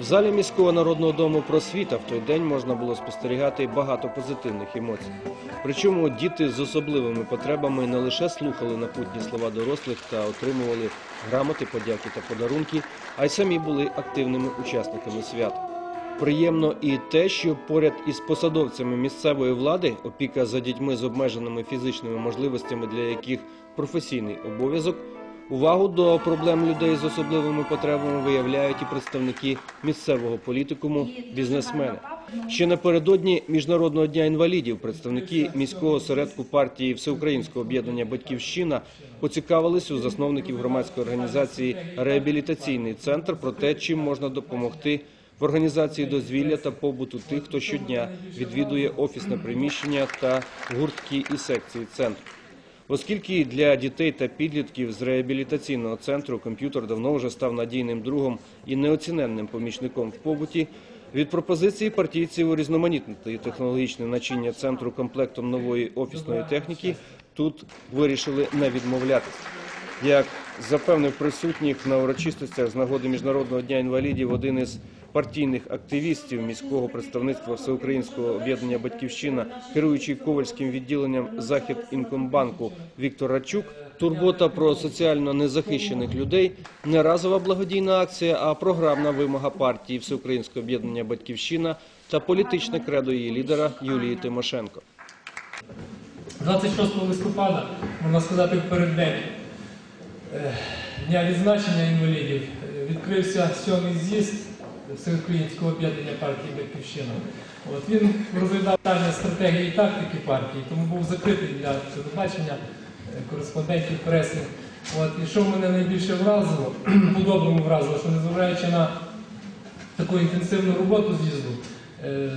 В залі міського народного дому просвіта в той день можна було спостерігати багато позитивних емоцій. Причому діти з особливими потребами не лише слухали напутні слова дорослих та отримували грамоти, подяки та подарунки, а й самі були активними учасниками свята. Приємно і те, що поряд із посадовцями місцевої влади опіка за дітьми з обмеженими фізичними можливостями, для яких професійний обов'язок, увагу до проблем людей з особливими потребами виявляють і представники місцевого політикуму, бізнесмени. Ще напередодні міжнародного дня інвалідів представники міського осередку партії Всеукраїнського об'єднання Батьківщина поцікавились у засновників громадської організації Реабілітаційний центр про те, чим можна допомогти в організації дозвілля та побуту тих, хто щодня відвідує офісне приміщення та гуртки і секції центру. Оскільки для дітей та підлітків з реабілітаційного центру комп'ютер давно вже став надійним другом і неоціненним помічником в побуті, від пропозиції партійців урізноманітнити технологічне начиння центру комплектом нової офісної техніки тут вирішили не відмовлятися. Як запевнив присутніх на урочистостях з нагоди Міжнародного дня інвалідів один із партійних активістів міського представництва Всеукраїнського об'єднання Батьківщина, керуючий ковальським відділенням Захід Інкомбанку Віктор Рачук, турбота про соціально незахищених людей не разова благодійна акція, а програмна вимога партії Всеукраїнського об'єднання Батьківщина та політичне кредо її лідера Юлії Тимошенко. 26 листопада, можна сказати, в переддень Дня відзначення інвалідів відкрився сьомий з'їзд Всеукраїнського об'єднання партії Батьківщина. От, він розглядав питання стратегії і тактики партії, тому був закритий для телебачення, е, кореспондентів преси. От, і що мене найбільше вразило, по-доброму вразило, що незважаючи на таку інтенсивну роботу з'їзду, е,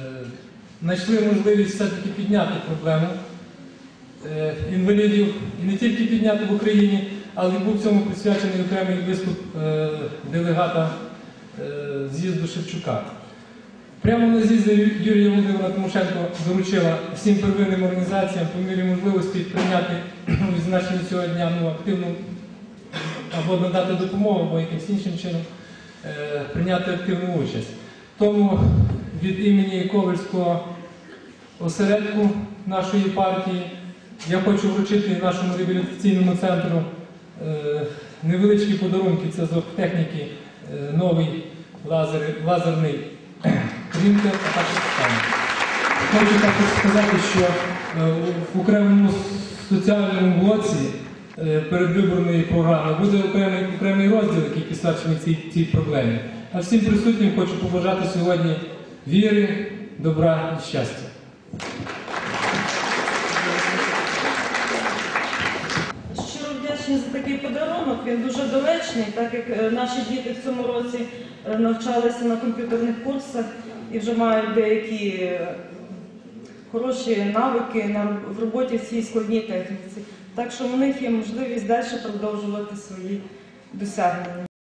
знайшли можливість все-таки підняти проблему е, інвалідів і не тільки підняти в Україні, але був цьому присвячений окремий виступ е, делегата е, з'їзду Шевчука. Прямо на з'їзді Юрія Володимира Тимошенко доручила всім первинним організаціям по мірі можливості прийняти у відзначенні цього дня ну, активну або надати допомогу, або якимось іншим чином е, прийняти активну участь. Тому від імені Ковальського осередку нашої партії я хочу вручити нашому реабілітаційному центру невеличкі подарунки. Це з техніки е, новий лазер, лазерний принтер, а також сканер. Хочу також сказати, що е, в окремому соціальному блоці е, передвиборної програми буде окремий, окремий розділ, який присвячений цій, цій проблемі. А всім присутнім хочу побажати сьогодні віри, добра і щастя. Вдячні за такий подарунок. Він дуже доречний, так як е, наші діти в цьому році е, навчалися на комп'ютерних курсах і вже мають деякі е, хороші навики в роботі в цій складній техніці. Так що в них є можливість далі продовжувати свої досягнення.